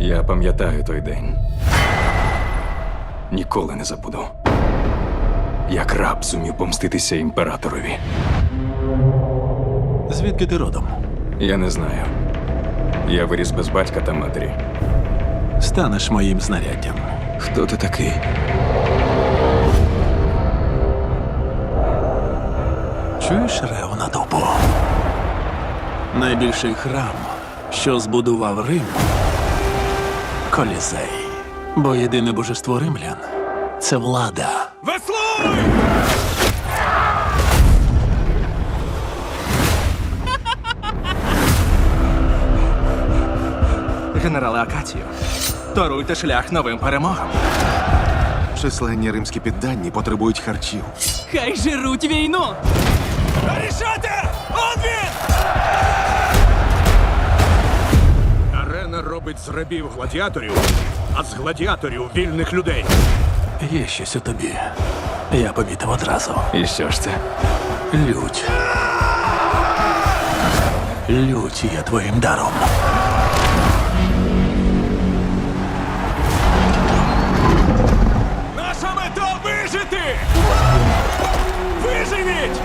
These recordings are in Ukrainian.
Я пам'ятаю той день. Ніколи не забуду. Як раб зумів помститися імператорові. Звідки ти родом? Я не знаю. Я виріс без батька та матері. Станеш моїм знаряддям. Хто ти такий? Чуєш рев на топу? Найбільший храм, що збудував Рим Колізей. Бо єдине божество римлян це влада. Веслуй! Генерале Акацію, торуйте шлях новим перемогам. Численні римські піддані потребують харчів. Хай жируть війну! Рішайте! Робить з рабів гладіаторів, а з гладіаторів вільних людей. Є щось у тобі. Я помітив одразу. І що ж це? Лють. Лють є твоїм даром. Наша мета вижити! Виживіть!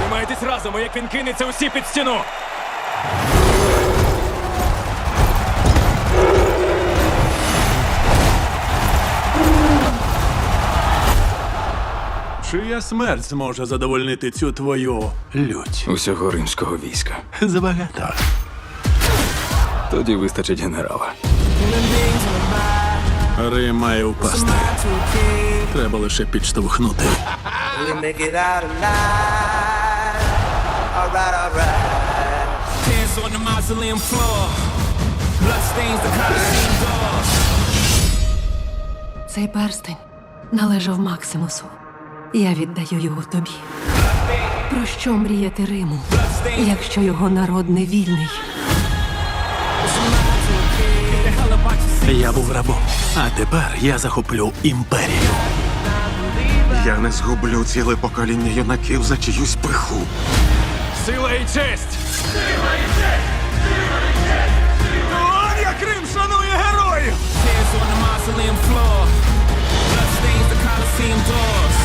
Тримайтесь разом, а як він кинеться усі під стіну! Чия смерть зможе задовольнити цю твою лють? Усього римського війська. Забагато. Тоді вистачить генерала. Рим має впасти. Треба лише підштовхнути. Цей перстень належав Максимусу. Я віддаю його тобі. Про що мріяти Риму, якщо його народ не вільний? Я був рабом, а тепер я захоплю імперію. Я не згублю ціле покоління юнаків за чиюсь пиху. Сила і честь! Он як Рим шанує героїв! Hands on the mausoleum floor. Blood stains the Colosseum doors.